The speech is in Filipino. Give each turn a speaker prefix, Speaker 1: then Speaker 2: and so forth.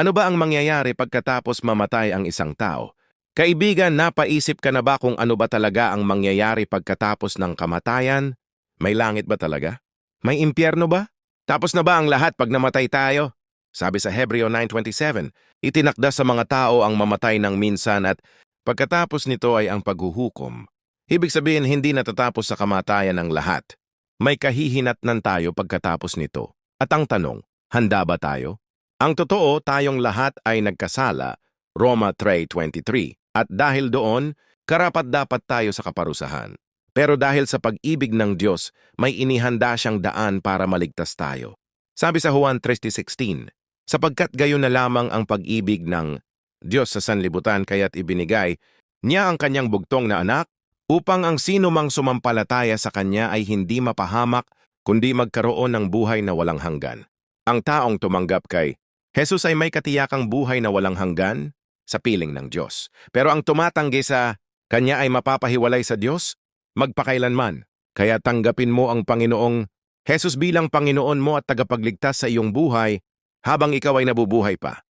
Speaker 1: Ano ba ang mangyayari pagkatapos mamatay ang isang tao? Kaibigan, napaisip ka na ba kung ano ba talaga ang mangyayari pagkatapos ng kamatayan? May langit ba talaga? May impyerno ba? Tapos na ba ang lahat pag namatay tayo? Sabi sa Hebreo 9.27, itinakda sa mga tao ang mamatay ng minsan at pagkatapos nito ay ang paghuhukom. Ibig sabihin hindi natatapos sa kamatayan ng lahat. May kahihinatnan tayo pagkatapos nito. At ang tanong, handa ba tayo? Ang totoo, tayong lahat ay nagkasala, Roma 3.23, at dahil doon, karapat-dapat tayo sa kaparusahan. Pero dahil sa pag-ibig ng Diyos, may inihanda siyang daan para maligtas tayo. Sabi sa Juan 3.16, sapagkat gayon na lamang ang pag-ibig ng Diyos sa sanlibutan kaya't ibinigay niya ang kanyang bugtong na anak upang ang sino mang sumampalataya sa kanya ay hindi mapahamak kundi magkaroon ng buhay na walang hanggan. Ang taong tumanggap kay Jesus ay may katiyakang buhay na walang hanggan sa piling ng Diyos. Pero ang tumatanggi sa kanya ay mapapahiwalay sa Diyos magpakailanman. Kaya tanggapin mo ang Panginoong Jesus bilang Panginoon mo at tagapagligtas sa iyong buhay habang ikaw ay nabubuhay pa.